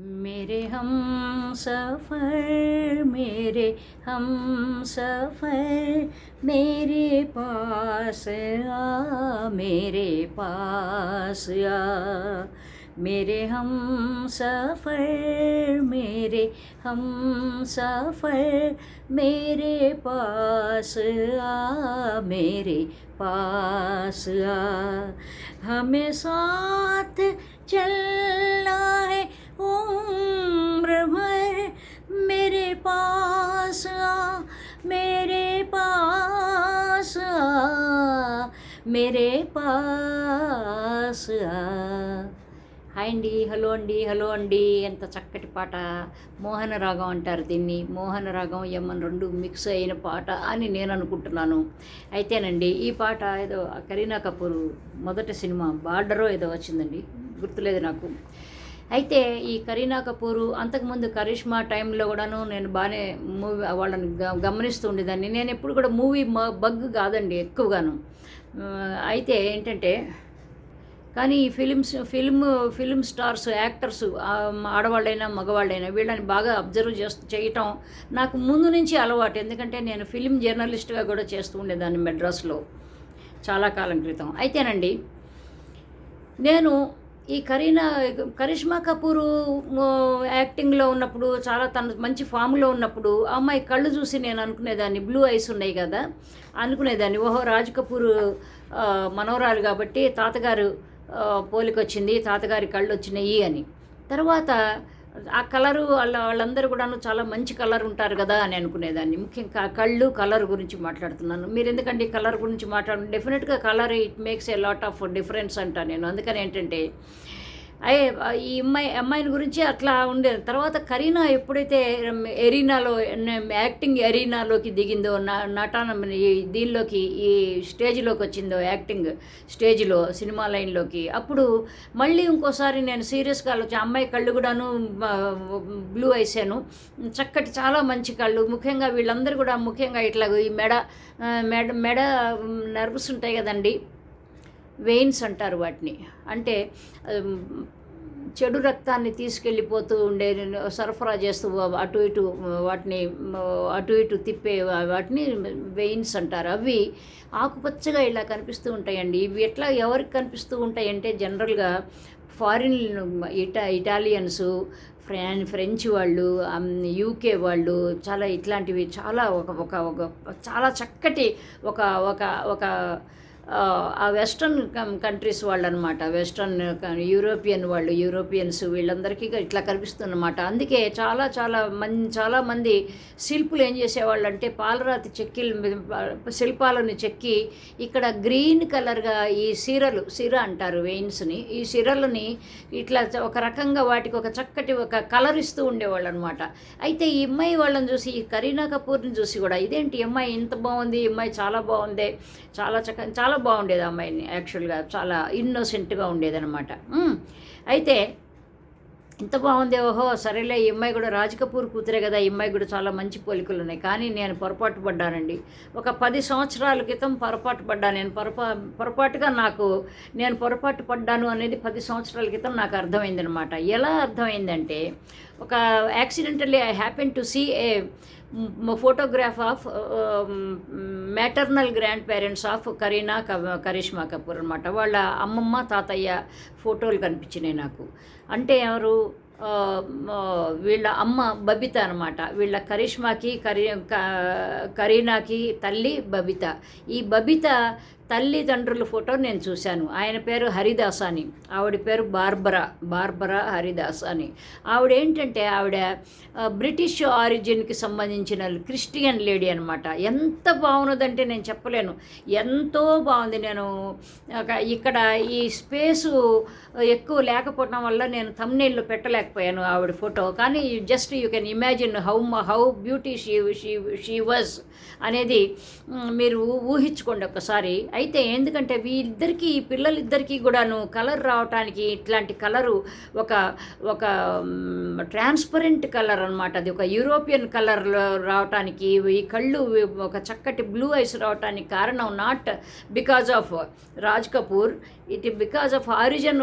मेरे हम सफ़र, मेरे हम सफ़र, मेरे पास आ, मेरे पास आ। मेरे हम सफ़र, मेरे हम सफ़र, मेरे पास आ, मेरे पास आ। हमें साथ चलना है उम्र भर मेरे पास आ मेरे पास आ मेरे पास आ హాయ్ అండి హలో అండి హలో అండి ఎంత చక్కటి పాట మోహన రాగం అంటారు దీన్ని మోహన రాగం యమన్ రెండు మిక్స్ అయిన పాట అని నేను అనుకుంటున్నాను అయితేనండి ఈ పాట ఏదో కరీనా కపూర్ మొదటి సినిమా బార్డరో ఏదో వచ్చిందండి గుర్తులేదు నాకు అయితే ఈ కరీనా కపూరు అంతకుముందు కరిష్మా టైంలో కూడాను నేను బాగానే మూవీ వాళ్ళని గ గమనిస్తూ ఉండేదాన్ని. నేను ఎప్పుడు కూడా మూవీ బగ్ కాదండి ఎక్కువగాను. అయితే ఏంటంటే కానీ ఈ films film film stars actors ఆడవాళ్ళైనా మగవాళ్ళైనా వీళ్ళని బాగా అబ్జర్వ్ చేస్తూ చేయటం నాకు ముందు నుంచి అలవాటు. ఎందుకంటే నేను ఫిలిం జర్నలిస్ట్గా కూడా చేస్తూ ఉండేదాన్ని మెడ్రాస్లో చాలా కాలం క్రితం. అయితేనండి నేను ఈ కరీనా కరిష్మా కపూరు యాక్టింగ్లో ఉన్నప్పుడు చాలా తన మంచి ఫామ్లో ఉన్నప్పుడు ఆ అమ్మాయి కళ్ళు చూసి నేను అనుకునేదాన్ని బ్లూ ఐస్ ఉన్నాయి కదా అనుకునేదాన్ని. ఓహో రాజ్ కపూర్ మనోరాలు కాబట్టి తాతగారు పోలికొచ్చింది తాతగారి కళ్ళు వచ్చినాయి అని. తర్వాత ఆ కలరు వాళ్ళ వాళ్ళందరూ కూడాను చాలా మంచి కలర్ ఉంటారు కదా అని అనుకునేదాన్ని. ముఖ్యంగా కళ్ళు కలర్ గురించి మాట్లాడుతున్నాను. మీరు ఎందుకంటే కలర్ గురించి మాట్లాడు డెఫినెట్గా colour it makes a lot of difference అంటాను నేను. అందుకని ఏంటంటే అయ్యే ఈ అమ్మాయి అమ్మాయిని గురించి అట్లా ఉండేది. తర్వాత కరీనా ఎప్పుడైతే ఎరీనాలో యాక్టింగ్ ఎరీనాలోకి దిగిందో నా నటన ఈ దీనిలోకి ఈ స్టేజ్లోకి వచ్చిందో యాక్టింగ్ స్టేజ్లో సినిమా లైన్లోకి అప్పుడు మళ్ళీ ఇంకోసారి నేను సీరియస్గా ఆలోచి అమ్మాయి కళ్ళు కూడాను బ్లూ వేసాను. చక్కటి చాలా మంచి కళ్ళు. ముఖ్యంగా వీళ్ళందరూ కూడా ముఖ్యంగా ఇట్లా ఈ మెడ మెడ మెడ నర్వ్స్ ఉంటాయి కదండి. వెయిన్స్ అంటారు వాటిని. అంటే చెడు రక్తాన్ని తీసుకెళ్ళిపోతూ ఉండే సరఫరా చేస్తూ అటు ఇటు వాటిని అటు ఇటు తిప్పే వాటిని వెయిన్స్ అంటారు. అవి ఆకుపచ్చగా ఇలా కనిపిస్తూ ఉంటాయండి. ఇవి ఎట్లా ఎవరికి కనిపిస్తూ ఉంటాయంటే జనరల్గా ఫారిన్ ఇటా ఇటాలియన్స్ ఫ్రాన్ ఫ్రెంచ్ వాళ్ళు యూకే వాళ్ళు చాలా ఇట్లాంటివి చాలా ఒక ఒక ఒక చాలా చక్కటి ఒక ఒక ఒక ఆ, వెస్ట్రన్ కంట్రీస్ వాళ్ళు అనమాట వెస్ట్రన్ యూరోపియన్ వాళ్ళు యూరోపియన్స్ వీళ్ళందరికీ ఇట్లా కనిపిస్తుందన్నమాట. అందుకే చాలా చాలా మంది చాలా మంది శిల్పులు ఏం చేసేవాళ్ళు అంటే పాలరాతి చెక్కిలు శిల్పాలను చెక్కి ఇక్కడ గ్రీన్ కలర్గా ఈ సిరలు సిర అంటారు వెయిన్స్ని ఈ సిరలని ఇట్లా ఒక రకంగా వాటికి ఒక చక్కటి ఒక కలర్ ఇస్తూ ఉండేవాళ్ళు అనమాట అయితే ఈ అమ్మాయి వాళ్ళని చూసి ఈ కరీనా కపూర్ని చూసి కూడా ఇదేంటి అమ్మాయి ఇంత బాగుంది ఈ అమ్మాయి చాలా బాగుంది చాలా చక్క చాలా బాగుండేది అమ్మాయిని యాక్చువల్గా చాలా ఇన్నోసెంట్గా ఉండేదనమాట అయితే ఇంత బాగుంది ఓహో సరేలే ఈ అమ్మాయి కూడా రాజ్ కపూర్ కూతురే కదా ఈ అమ్మాయి కూడా చాలా మంచి పోలికలు ఉన్నాయి. కానీ నేను పొరపాటు పడ్డానండి. ఒక పది సంవత్సరాల క్రితం పొరపాటు పడ్డా నేను పొరపా పొరపాటుగా నాకు నేను పొరపాటు పడ్డాను అనేది పది సంవత్సరాల క్రితం నాకు అర్థమైందనమాట ఎలా అర్థమైందంటే ఒక accidentally I happen to see a photograph of maternal grandparents of Kareena క- కరిష్మా కపూర్ అనమాట వాళ్ళ అమ్మమ్మ తాతయ్య ఫోటోలు కనిపించినాయి నాకు. అంటే ఎవరు? వీళ్ళ అమ్మ బబిత అనమాట వీళ్ళ కరిష్మాకి కరీ కరీనాకి తల్లి బబిత. ఈ బబిత తల్లిదండ్రుల ఫోటో నేను చూశాను. ఆయన పేరు హరిదాస్ అని ఆవిడ పేరు బార్బరా బార్బరా హరిదాస్ అని ఆవిడ ఏంటంటే ఆవిడ బ్రిటిష్ ఆరిజిన్కి సంబంధించిన క్రిస్టియన్ లేడీ అనమాట ఎంత బాగున్నదంటే నేను చెప్పలేను. ఎంతో బాగుంది. నేను ఇక్కడ ఈ స్పేసు ఎక్కువ లేకపోవడం వల్ల నేను తమ్నేళ్ళు పెట్టలేకపోయాను ఆవిడ ఫోటో. కానీ just you can imagine how how beauty she she she was అనేది మీరు ఊహించుకోండి ఒకసారి. అయితే ఎందుకంటే వీళ్ళిద్దరికీ ఈ పిల్లలిద్దరికీ కూడాను కలర్ రావటానికి ఇట్లాంటి కలరు ఒక ఒక ట్రాన్స్పరెంట్ కలర్ అనమాట అది ఒక యూరోపియన్ కలర్ రావటానికి ఈ కళ్ళు ఒక చక్కటి బ్లూ ఐస్ రావటానికి కారణం not because of Raj Kapoor. It because of origin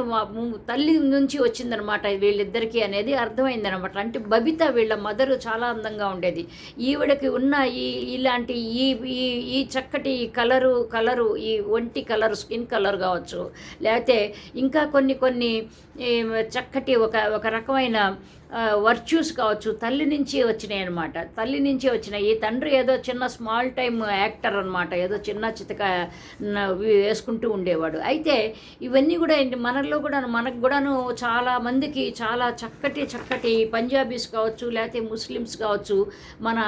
తల్లి నుంచి వచ్చిందనమాట వీళ్ళిద్దరికీ అనేది అర్థమైందనమాట అంటే బబిత వీళ్ళ మదర్ చాలా అందంగా ఉండేది. ఈవిడకి ఉన్న ఈ ఇలాంటి ఈ ఈ ఈ చక్కటి కలరు కలరు ఈ ఈ ఒంటి కలర్ స్కిన్ కలర్ కావచ్చు. లేకపోతే ఇంకా కొన్ని కొన్ని చక్కటి ఒక ఒక రకమైన వర్చ్యూస్ కావచ్చు తల్లి నుంచి వచ్చినాయి అనమాట తల్లి నుంచి వచ్చినాయి. ఈ తండ్రి ఏదో చిన్న స్మాల్ టైమ్ యాక్టర్ అనమాట ఏదో చిన్న చితక వేసుకుంటూ ఉండేవాడు. అయితే ఇవన్నీ కూడా ఏంటి మనలో కూడా మనకు కూడాను చాలా మందికి చాలా చక్కటి చక్కటి పంజాబీస్ కావచ్చు లేకపోతే ముస్లిమ్స్ కావచ్చు మన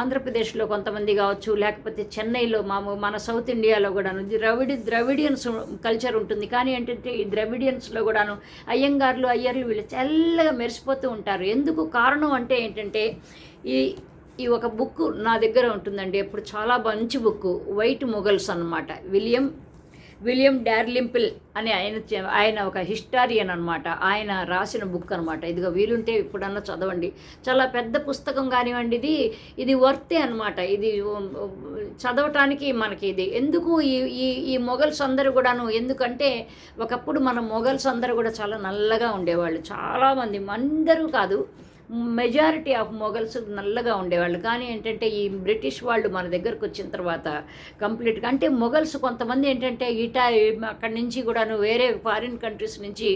ఆంధ్రప్రదేశ్లో కొంతమంది కావచ్చు లేకపోతే చెన్నైలో మా మన సౌత్ ఇండియాలో కూడాను ద్రవిడి ద్రవిడియన్స్ కల్చర్ ఉంటుంది. కానీ ఏంటంటే ఈ ద్రవిడియన్స్లో కూడాను అయ్యంగార్లు అయ్యర్లు వీళ్ళు తెల్లగా మర్చిపోతూ ఉంటారు. ఎందుకు కారణం అంటే ఏంటంటే ఈ ఈ ఒక బుక్ నా దగ్గర ఉంటుందండి. ఇప్పుడు చాలా మంచి బుక్. వైట్ మొగల్స్ అన్నమాట. విలియం విలియం డార్లింపిల్ అని ఆయన ఆయన ఒక హిస్టారియన్ అనమాట ఆయన రాసిన బుక్ అనమాట ఇదిగో వీలుంటే ఇప్పుడన్నా చదవండి. చాలా పెద్ద పుస్తకం కానివ్వండి ఇది ఇది వర్తే అనమాట ఇది చదవటానికి మనకి ఇది. ఎందుకు ఈ ఈ ఈ మొఘల్స్ అందరూ కూడాను ఎందుకంటే ఒకప్పుడు మన మొఘల్స్ అందరూ కూడా చాలా నల్లగా ఉండేవాళ్ళు. చాలామంది అందరూ కాదు. మెజారిటీ ఆఫ్ మొఘల్స్ నల్లగా ఉండేవాళ్ళు. కానీ ఏంటంటే ఈ బ్రిటిష్ వాళ్ళు మన దగ్గరకు వచ్చిన తర్వాత కంప్లీట్గా అంటే మొఘల్స్ కొంతమంది ఏంటంటే ఇటా అక్కడి నుంచి కూడాను వేరే ఫారిన్ కంట్రీస్ నుంచి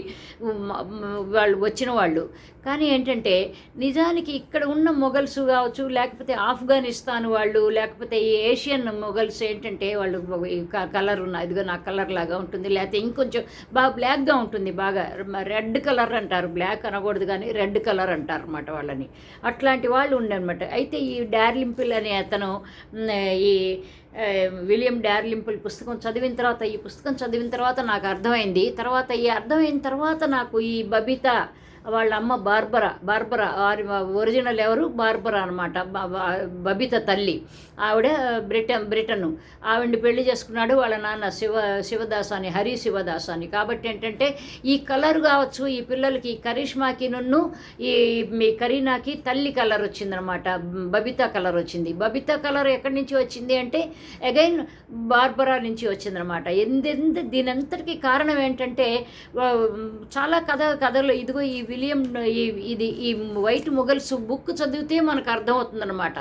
వాళ్ళు వచ్చిన వాళ్ళు. కానీ ఏంటంటే నిజానికి ఇక్కడ ఉన్న మొఘల్స్ కావచ్చు లేకపోతే ఆఫ్ఘనిస్తాన్ వాళ్ళు లేకపోతే ఈ ఏషియన్ మొఘల్స్ ఏంటంటే వాళ్ళు కలర్ ఉన్న ఇదిగో నా కలర్ లాగా ఉంటుంది. లేకపోతే ఇంకొంచెం బాగా బ్లాక్గా ఉంటుంది బాగా. రెడ్ కలర్ అంటారు. బ్లాక్ అనకూడదు కానీ రెడ్ కలర్ అంటారు అనమాట వాళ్ళని. అట్లాంటి వాళ్ళు ఉండనమాట అయితే ఈ డార్లింపుల్ అనే అతను ఈ విలియం డార్లింపుల్ పుస్తకం చదివిన తర్వాత ఈ పుస్తకం చదివిన తర్వాత నాకు అర్థమైంది. తర్వాత ఈ అర్థమైన తర్వాత నాకు ఈ బబిత వాళ్ళ అమ్మ బార్బరా బార్బరా వారి ఒరిజినల్ ఎవరు? బార్బరా అనమాట బబిత తల్లి. ఆవిడ బ్రిటన్ బ్రిటన్. ఆవిడ్ని పెళ్ళి చేసుకున్నాడు వాళ్ళ నాన్న శివ శివదాస అని హరి శివదాస్ అని కాబట్టి ఏంటంటే ఈ కలర్ కావచ్చు ఈ పిల్లలకి కరిష్మాకి నన్ను ఈ మీ కరీనాకి తల్లి కలర్ వచ్చిందనమాట బబితా కలర్ వచ్చింది. బబితా కలర్ ఎక్కడి నుంచి వచ్చింది అంటే అగైన్ బార్బరా నుంచి వచ్చిందనమాట ఎందెంత దీనంతటికీ కారణం ఏంటంటే చాలా కథ కథలు. ఇదిగో ఈ విలియం ఇది ఈ వైట్ మొగల్స్ బుక్ చదివితే మనకు అర్థమవుతుందన్నమాట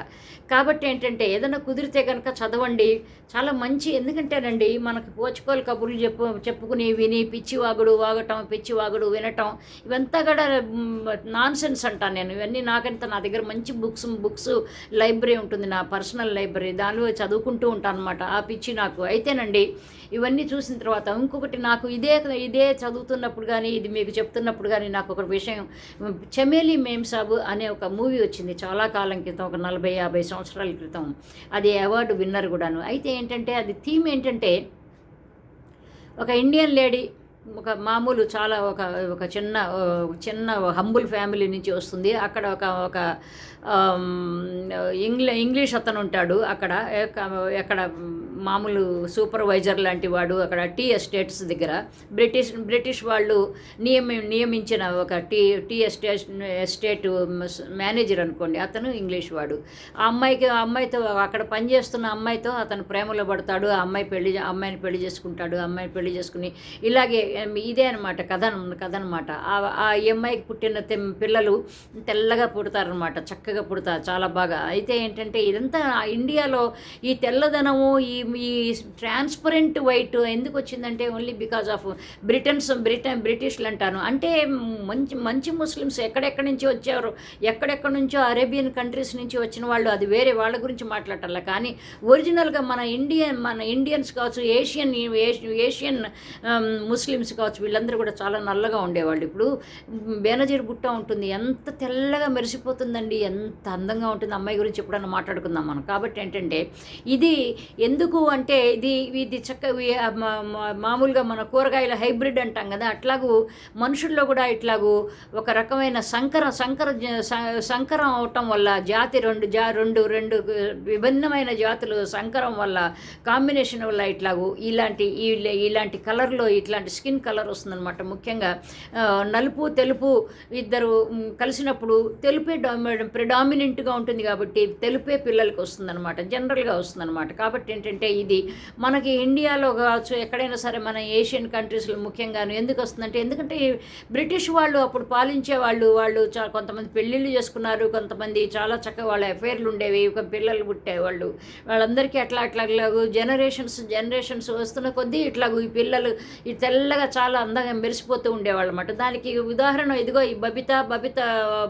కాబట్టి ఏంటంటే ఏదైనా కుదిరితే కనుక చదవండి. చాలా మంచి ఎందుకంటేనండి మనకు పోచుకోలు కబుర్లు చెప్పు చెప్పుకుని విని పిచ్చి వాగుడు వాగటం పిచ్చి వాగుడు వినటం ఇవంతా కూడా నాన్ సెన్స్ అంటాను నేను. ఇవన్నీ నాకంత నా దగ్గర మంచి బుక్స్ బుక్స్ లైబ్రరీ ఉంటుంది నా పర్సనల్ లైబ్రరీ. దానిలో చదువుకుంటూ ఉంటాను అనమాట ఆ పిచ్చి నాకు. అయితేనండి ఇవన్నీ చూసిన తర్వాత ఇంకొకటి నాకు ఇదే ఇదే చదువుతున్నప్పుడు కానీ ఇది మీకు చెప్తున్నప్పుడు కానీ నాకు ఒక విషయం చమేలి మేమ్ సాబు అనే ఒక మూవీ వచ్చింది చాలా కాలం క్రితం ఒక నలభై యాభై సంవత్సరాల క్రితం. అది అవార్డు విన్నర్ కూడాను. అయితే ఏంటంటే అది థీమ్ ఏంటంటే ఒక ఇండియన్ లేడీ ఒక మామూలు చాలా ఒక ఒక చిన్న చిన్న హంబుల్ ఫ్యామిలీ నుంచి వస్తుంది. అక్కడ ఒక ఒక ఇంగ్లీ ఇంగ్లీష్ అతను ఉంటాడు అక్కడ ఎక్కడ మామూలు సూపర్వైజర్ లాంటి వాడు అక్కడ టీ ఎస్టేట్స్ దగ్గర. బ్రిటిష్ బ్రిటిష్ వాళ్ళు నియమి నియమించిన ఒక tea tea estate estate manager అనుకోండి అతను ఇంగ్లీష్ వాడు. ఆ అమ్మాయికి ఆ అమ్మాయితో అక్కడ పనిచేస్తున్న అమ్మాయితో అతను ప్రేమలో పడతాడు ఆ అమ్మాయి పెళ్ళి ఆ అమ్మాయిని పెళ్ళి చేసుకుంటాడు ఆ అమ్మాయిని పెళ్ళి చేసుకుని ఇలాగే ఇదే అనమాట కథ కథ అనమాట ఆ ఈ అమ్మాయికి పుట్టిన పిల్లలు తెల్లగా పుడతారనమాట చక్కగా పుడతారు చాలా బాగా. అయితే ఏంటంటే ఇదంతా ఇండియాలో ఈ తెల్లదనము ఈ ఈ ట్రాన్స్పరెంట్ వైట్ ఎందుకు వచ్చిందంటే only because of Britons Britain బ్రిటిష్లు అంటాను. అంటే మంచి మంచి ముస్లిమ్స్ ఎక్కడెక్కడి నుంచి వచ్చారు ఎక్కడెక్కడి నుంచో అరేబియన్ కంట్రీస్ నుంచి వచ్చిన వాళ్ళు అది వేరే వాళ్ళ గురించి మాట్లాడాల కానీ ఒరిజినల్గా మన ఇండియన్ మన ఇండియన్స్ కావచ్చు ఏషియన్ ఏషియన్ ముస్లిమ్స్ కావచ్చు వీళ్ళందరూ కూడా చాలా నల్లగా ఉండేవాళ్ళు. ఇప్పుడు బేనజీర్ బుట్ట ఉంటుంది ఎంత తెల్లగా మెరిసిపోతుందండి ఎంత అందంగా ఉంటుంది అమ్మాయి గురించి ఎప్పుడన్నా మాట్లాడుకుందాం మనం. కాబట్టి ఏంటంటే ఇది ఎందుకు ఎందుకు అంటే ఇది ఇది చక్క మా- మామూలుగా మన కూరగాయల హైబ్రిడ్ అంటాం కదా అట్లాగూ మనుషుల్లో కూడా ఇట్లాగూ ఒక రకమైన సంకరం సంకర సంకరం అవటం వల్ల జాతి రెండు జా రెండు రెండు విభిన్నమైన జాతులు సంకరం వల్ల కాంబినేషన్ వల్ల ఇట్లాగూ ఇలాంటి ఇలాంటి కలర్లో ఇట్లాంటి స్కిన్ కలర్ వస్తుందన్నమాట. ముఖ్యంగా నలుపు తెలుపు ఇద్దరు కలిసినప్పుడు తెలుపే ప్రిడామినెంట్గా ఉంటుంది కాబట్టి తెలుపే పిల్లలకి వస్తుందన్నమాట జనరల్గా వస్తుందన్నమాట. కాబట్టి ఏంటంటే ఇది. మనకి ఇండియాలో కావచ్చు ఎక్కడైనా సరే మన ఏషియన్ కంట్రీస్లో ముఖ్యంగాను ఎందుకు వస్తుందంటే ఎందుకంటే బ్రిటిష్ వాళ్ళు అప్పుడు పాలించే వాళ్ళు వాళ్ళు చా కొంతమంది పెళ్ళిళ్ళు చేసుకున్నారు కొంతమంది చాలా చక్కగా వాళ్ళ అఫైర్లు ఉండేవి ఒక పిల్లలు పుట్టేవాళ్ళు. వాళ్ళందరికీ అట్లా అట్లా జనరేషన్స్ జనరేషన్స్ వస్తున్న కొద్దీ ఇట్లాగూ ఈ పిల్లలు ఈ తెల్లగా చాలా అందంగా మెరిసిపోతూ ఉండేవాళ్ళు అనమాట దానికి ఉదాహరణ ఇదిగో ఈ బబిత బబిత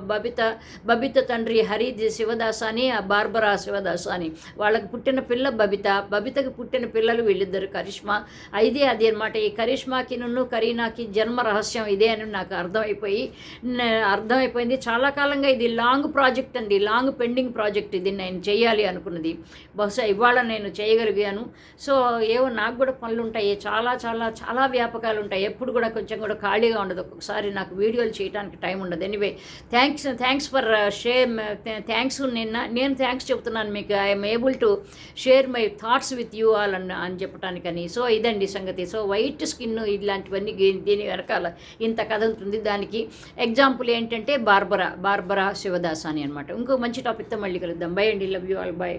బబిత బబిత తండ్రి హరి శివదాస్ అని బార్బరా శివదాస్ అని వాళ్ళకి పుట్టిన పిల్ల బబిత బబితకి పుట్టిన పిల్లలు వీళ్ళిద్దరు కరిష్మా. అయితే అది అనమాట ఈ కరిష్మాకి నన్ను కరీనాకి జన్మ రహస్యం ఇదే అని నాకు అర్థమైపోయి అర్థమైపోయింది. చాలా కాలంగా ఇది లాంగ్ ప్రాజెక్ట్ అండి. లాంగ్ పెండింగ్ ప్రాజెక్ట్ ఇది నేను చేయాలి అనుకున్నది. బహుశా ఇవాళ నేను చేయగలిగాను. సో ఏవో నాకు కూడా పనులు ఉంటాయి. చాలా చాలా చాలా వ్యాపకాలు ఉంటాయి. ఎప్పుడు కూడా కొంచెం కూడా ఖాళీగా ఉండదు. ఒక్కొక్కసారి నాకు వీడియోలు చేయడానికి టైం ఉండదు. Anyway thanks thanks for share thanks నిన్న. నేను థ్యాంక్స్ చెప్తున్నాను మీకు I'm able to share my thoughts with you all అని అని చెప్పడానికని సో ఇదండి సంగతి. సో వైట్ స్కిన్ ఇలాంటివన్నీ దీని వెనకాల ఇంత కథ ఉంటుంది దానికి. ఎగ్జాంపుల్ ఏంటంటే బార్బరా బార్బరా శివదాస్ అని అనమాట ఇంకో మంచి టాపిక్తో మళ్ళీ కలుద్దాం. బై అండి. Love you all by